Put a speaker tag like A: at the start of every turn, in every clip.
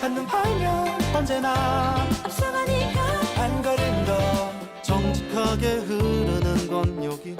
A: 한눈 팔면 언제나
B: 앞서가니까.
A: 한 걸음 더 정직하게 흐르는 건 여기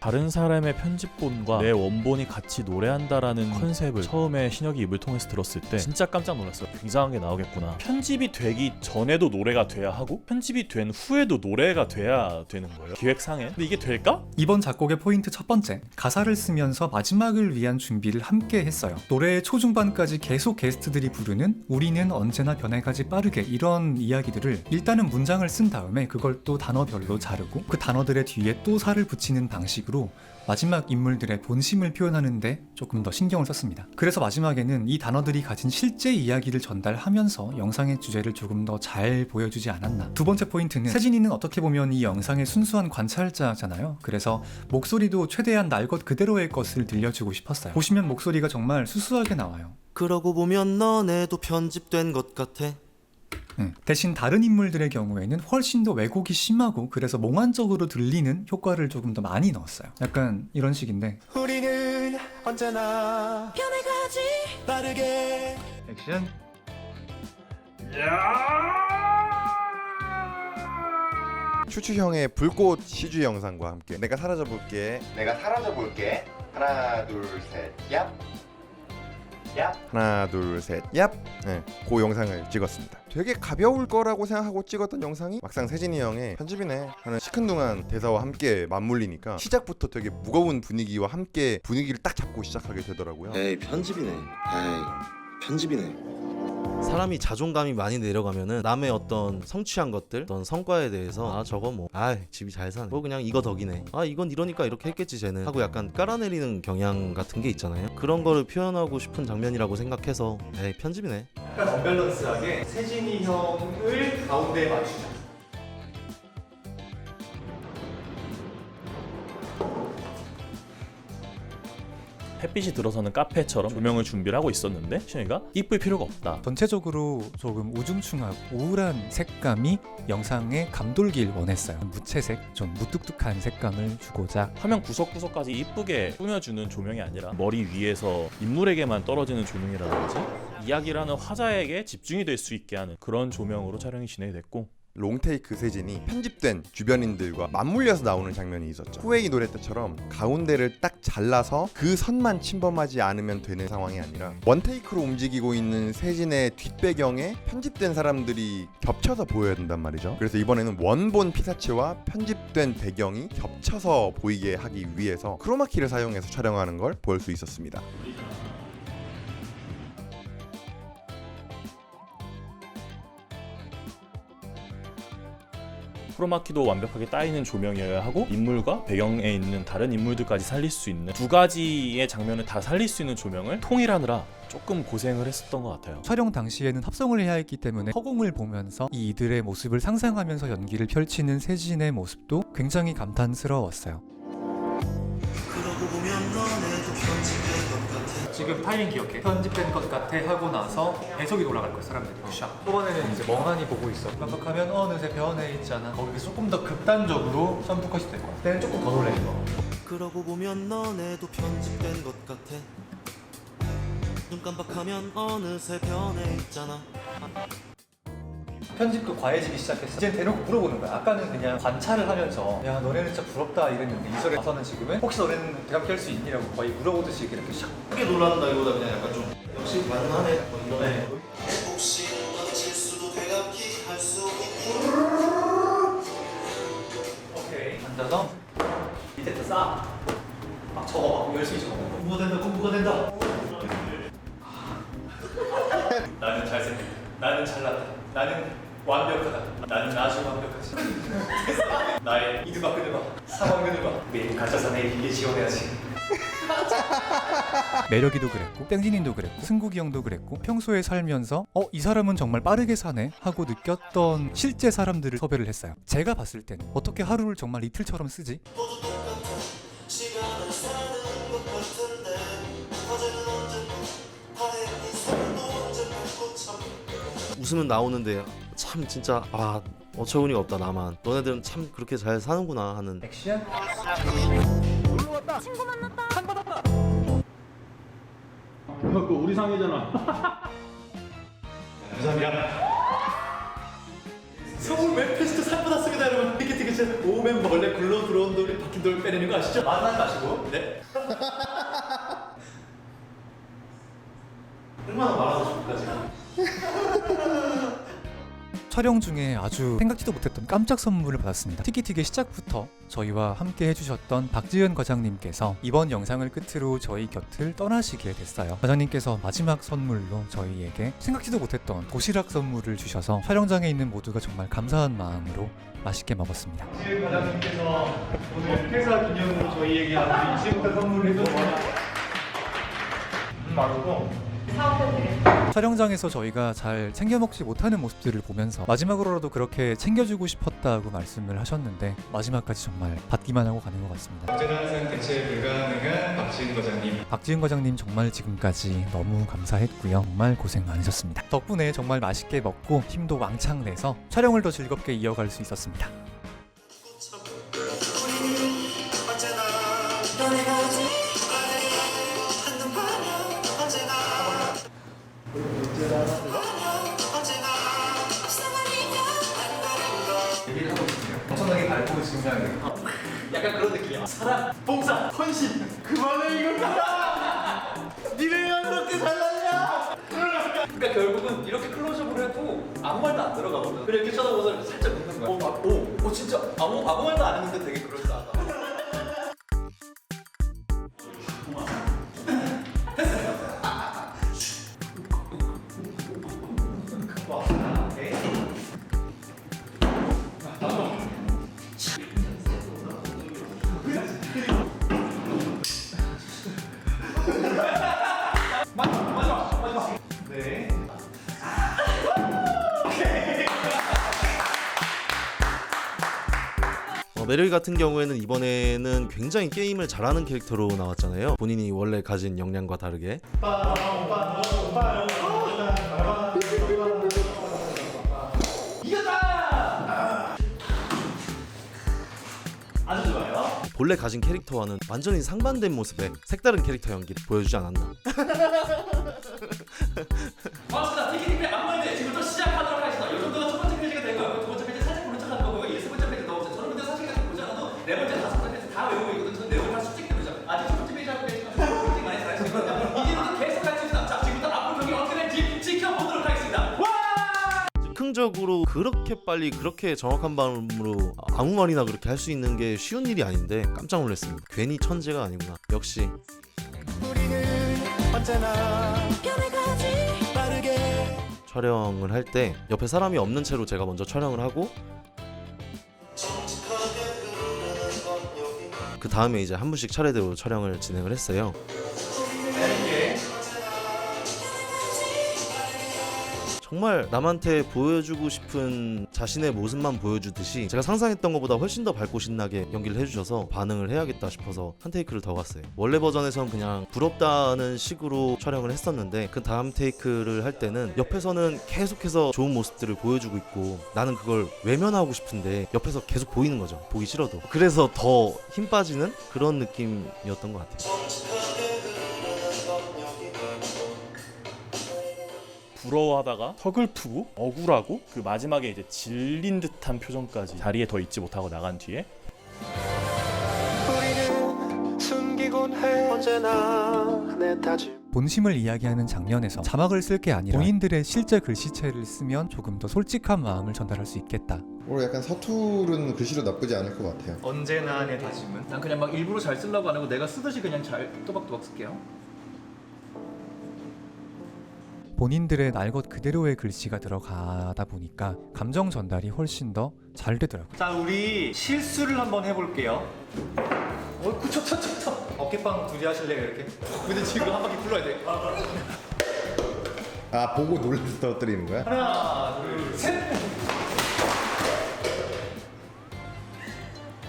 C: 다른 사람의 편집본과 내 원본이 같이 노래한다라는 컨셉을 처음에 신혁이 입을 통해서 들었을 때 진짜 깜짝 놀랐어요. 굉장한 게 나오겠구나. 편집이 되기 전에도 노래가 돼야 하고 편집이 된 후에도 노래가 돼야 되는 거예요. 기획상에. 근데 이게 될까?
D: 이번 작곡의 포인트 첫 번째, 가사를 쓰면서 마지막을 위한 준비를 함께 했어요. 노래의 초중반까지 계속 게스트들이 부르는 우리는 언제나 변해가지 빠르게 이런 이야기들을 일단은 문장을 쓴 다음에 그걸 또 단어별로 자르고 그 단어들의 뒤에 또 살을 붙이는 방식 으로 마지막 인물들의 본심을 표현하는데 조금 더 신경을 썼습니다. 그래서 마지막에는 이 단어들이 가진 실제 이야기를 전달하면서 영상의 주제를 조금 더 잘 보여주지 않았나. 두 번째 포인트는 세진이는 어떻게 보면 이 영상의 순수한 관찰자잖아요. 그래서 목소리도 최대한 날 것 그대로의 것을 들려주고 싶었어요. 보시면 목소리가 정말 수수하게 나와요.
A: 그러고 보면 너네도 편집된 것 같아
D: 음, 대신 다른 인물들의 경우에는 훨씬 더 왜곡이 심하고 그래서 몽환적으로 들리는 효과를 조금 더 많이 넣었어요. 약간 이런 식인데.
A: 우리는 언제나
B: 변해가지.
A: 빠르게
D: 액션.
E: 추추형의 불꽃 시주 영상과 함께 내가 사라져 볼게.
F: 내가 사라져 볼게. 하나, 둘, 셋, 얍. 얍.
E: 하나 둘셋 얍 네, 그 영상을 찍었습니다 되게 가벼울 거라고 생각하고 찍었던 영상이 막상 세진이 형의 편집이네 하는 시큰둥한 대사와 함께 맞물리니까 시작부터 되게 무거운 분위기와 함께 분위기를 딱 잡고 시작하게 되더라고요
G: 에이 편집이네. 에이 편집이네.
H: 사람이 자존감이 많이 내려가면은 남의 어떤 성취한 것들, 어떤 성과에 대해서 아 저거 뭐, 아 집이 잘 사네, 뭐 그냥 이거 덕이네, 아 이건 이러니까 이렇게 했겠지 쟤는 하고 약간 깔아내리는 경향 같은 게 있잖아요. 그런 거를 표현하고 싶은 장면이라고 생각해서 에이 편집이네.
D: 약간 언밸런스하게 세진이 형을 가운데에 맞추자.
C: 햇빛이 들어서는 카페처럼 조명을 준비를 하고 있었는데 신혁이가 이쁠 필요가 없다.
D: 전체적으로 조금 우중충하고 우울한 색감이 영상에 감돌길 원했어요. 무채색, 좀 무뚝뚝한 색감을 주고자
C: 화면 구석구석까지 이쁘게 꾸며주는 조명이 아니라 머리 위에서 인물에게만 떨어지는 조명이라든지 이야기를 하는 화자에게 집중이 될 수 있게 하는 그런 조명으로 촬영이 진행됐고
E: 롱테이크 세진이 편집된 주변인들과 맞물려서 나오는 장면이 있었죠. 후웨이 노래 때처럼 가운데를 딱 잘라서 그 선만 침범하지 않으면 되는 상황이 아니라 원테이크로 움직이고 있는 세진의 뒷배경에 편집된 사람들이 겹쳐서 보여야 된단 말이죠. 그래서 이번에는 원본 피사체와 편집된 배경이 겹쳐서 보이게 하기 위해서 크로마키를 사용해서 촬영하는 걸 볼 수 있었습니다
C: 프로마키도 완벽하게 따이는 조명이어야 하고 인물과 배경에 있는 다른 인물들까지 살릴 수 있는 두 가지의 장면을 다 살릴 수 있는 조명을 통일하느라 조금 고생을 했었던 것 같아요.
D: 촬영 당시에는 합성을 해야 했기 때문에 허공을 보면서 이 이들의 모습을 상상하면서 연기를 펼치는 세진의 모습도 굉장히 감탄스러웠어요. 지금 타이밍 기억해. 편집된 것 같아 하고 나서 계속이 올라갈 거야 사람들이. 샥. 초반에는 이제 멍하니 보고 있어. 깜빡하면 어느새 변해 있잖아. 거기서 조금 더 극단적으로 점프컷이 될 거야. 그때는 조금 더 놀라는 거.
A: 그러고 보면 너네도 편집된 것 같아 눈 깜빡하면 어느새 변해 있잖아
D: 편집도 과해지기 시작했어. 이제 대놓고 물어보는 거야. 아까는 그냥 관찰을 하면서 야 너네는 진짜 부럽다 이랬는데 이설에 와서는 지금은 혹시 너네는 대답할 수 있니라고 거의 물어보듯이 이렇게 샥.
H: 크게 놀란다기보다 그냥 약간 좀 역시 가능하네. 뭐 이런
D: 네.
A: 혹시 넌 실수도 되갚기 할수
D: 오케이. 앉아서 밑에 쌓. 막 적어. 막 열심히 적어. 공부가 된다. 공부가 된다. 나는 잘생겼다. 나는 잘났다. 나는 완벽하다. 나는 아주 완벽하지. 나의 이두박 그늘박 사방 그늘박 매일 가짜사 내 이게 지원해야지. 매력이도 그랬고 땡진님도 그랬고 승국이 형도 그랬고 평소에 살면서 어 이 사람은 정말 빠르게 사네 하고 느꼈던 실제 사람들을 섭외를 했어요 제가 봤을 때는 어떻게 하루를 정말 이틀처럼 쓰지
H: 웃으면 나오는데 참 진짜 아 어처구니가 없다 나만. 너네들은 참 그렇게 잘 사는구나 하는.
D: 액션?
B: 친구 만났다. 감사합니다. 서울 웹페스트 상 받았습니다 여러분. 티켓 티켓 오면 벌레 굴러 들어온 돌이 박힌 돌 빼내는 거 아시죠? 만나지 마시고. 네. 얼마나 말하고 싶을까 지금
D: 촬영 중에 아주 생각지도 못했던 깜짝 선물을 받았습니다. 티키티의 시작부터 저희와 함께 해주셨던 박지은 과장님께서 이번 영상을 끝으로 저희 곁을 떠나시게 됐어요. 과장님께서 마지막 선물로 저희에게 생각지도 못했던 도시락 선물을 주셔서 촬영장에 있는 모두가 정말 감사한 마음으로 맛있게 먹었습니다.
B: 박지은 과장님께서 오늘 회사 기념으로 저희에게 아주 이제부터 선물을 해줬습니다 음 맛있고
D: 촬영장에서 저희가 잘 챙겨 먹지 못하는 모습들을 보면서 마지막으로라도 그렇게 챙겨주고 싶었다고 말씀을 하셨는데 마지막까지 정말 받기만 하고 가는 것 같습니다.
B: 항상 대체 불가능한 박지은 과장님
D: 박지은 과장님 정말 지금까지 너무 감사했고요. 정말 고생 많으셨습니다. 덕분에 정말 맛있게 먹고 힘도 왕창 내서 촬영을 더 즐겁게 이어갈 수 있었습니다.
A: 안 가는 것
B: 엄청나게 밝고 증상이 약간 그런 느낌이야. 사랑, 봉사, 헌신. 그만해 이걸 가라 니네가 그렇게 잘났냐? 그러니까 결국은 이렇게 클로즈업을 해도 아무 말도 안 들어가거든. 그래 이렇게 쳐다보서 살짝 웃는 거야. 어, 막, 오, 오 진짜. 아무, 아무 말도 안 했는데 되게 그럴싸하다
H: 메르이 같은 경우에는 이번에는 굉장히 게임을 잘하는 캐릭터로 나왔잖아요. 본인이 원래 가진 역량과 다르게. 본래 가진 캐릭터와는 완전히 상반된 모습의 색다른 캐릭터 연기를 보여주지 않았나. 즉흥적으로 그렇게 빨리 그렇게 정확한 발음으로 아무 말이나 그렇게 할 수 있는 게 쉬운 일이 아닌데 깜짝 놀랐습니다. 괜히 천재가 아니구나. 역시 촬영을 할 때 옆에 사람이 없는 채로 제가 먼저 촬영을 하고 그 다음에 이제 한 분씩 차례대로 촬영을 진행을 했어요. 정말 남한테 보여주고 싶은 자신의 모습만 보여주듯이 제가 상상했던 것보다 훨씬 더 밝고 신나게 연기를 해주셔서 반응을 해야겠다 싶어서 한 테이크를 더 갔어요. 원래 버전에선 그냥 부럽다는 식으로 촬영을 했었는데 그 다음 테이크를 할 때는 옆에서는 계속해서 좋은 모습들을 보여주고 있고 나는 그걸 외면하고 싶은데 옆에서 계속 보이는 거죠. 보기 싫어도. 그래서 더 힘 빠지는 그런 느낌이었던 것 같아요.
C: 부러워하다가 서글프고 억울하고 그 마지막에 이제 질린 듯한 표정까지 자리에 더 있지 못하고 나간 뒤에
D: 본심을 이야기하는 장면에서 자막을 쓸 게 아니라 본인들의 실제 글씨체를 쓰면 조금 더 솔직한 마음을 전달할 수 있겠다.
E: 오늘 약간 서투른 글씨로 나쁘지 않을 것 같아요.
B: 언제나 내 다짐은 난 그냥 막 일부러 잘 쓰려고 안 하고 내가 쓰듯이 그냥 잘 또박또박 쓸게요.
D: 본인들의 날 것 그대로의 글씨가 들어가다 보니까 감정 전달이 훨씬 더 잘 되더라고요.
B: 자 우리 실수를 한번 해볼게요 어 구쳐 쳐 쳐 쳐 어깨빵 둘이 하실래요 이렇게 근데 지금 한 바퀴 굴러야 돼
E: 아 보고 놀래서 떨어뜨리는 거야?
B: 하나 둘 셋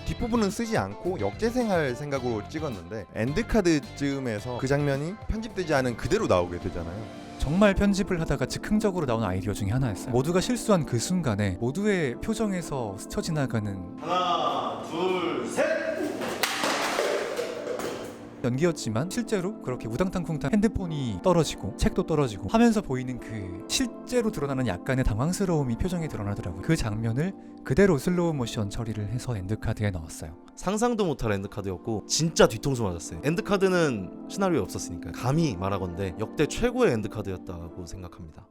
E: 뒷부분은 쓰지 않고 역재생할 생각으로 찍었는데 엔드카드쯤에서 그 장면이 편집되지 않은 그대로 나오게 되잖아요.
D: 정말 편집을 하다가 즉흥적으로 나온 아이디어 중에 하나였어요. 모두가 실수한 그 순간에 모두의 표정에서 스쳐 지나가는
B: 하나 둘 셋
D: 연기였지만 실제로 그렇게 우당탕쿵탕 핸드폰이 떨어지고 책도 떨어지고 하면서 보이는 그 실제로 드러나는 약간의 당황스러움이 표정에 드러나더라고요. 그 장면을 그대로 슬로우 모션 처리를 해서 엔드카드에 넣었어요.
H: 상상도 못할 엔드카드였고 진짜 뒤통수 맞았어요. 엔드카드는 시나리오에 없었으니까 감히 말하건대 역대 최고의 엔드카드였다고 생각합니다.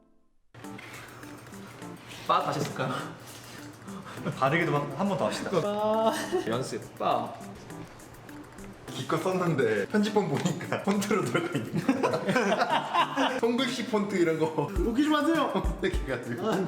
B: 빠 다시 쓸까요?
D: 바르게도 한 번 더 합시다.
B: 연습 빠
E: 기껏 썼는데 편집본 보니까 폰트로 들어가 있는 거야. 손글씨 폰트 이런 거 웃기지 마세요. 이렇게 해가지고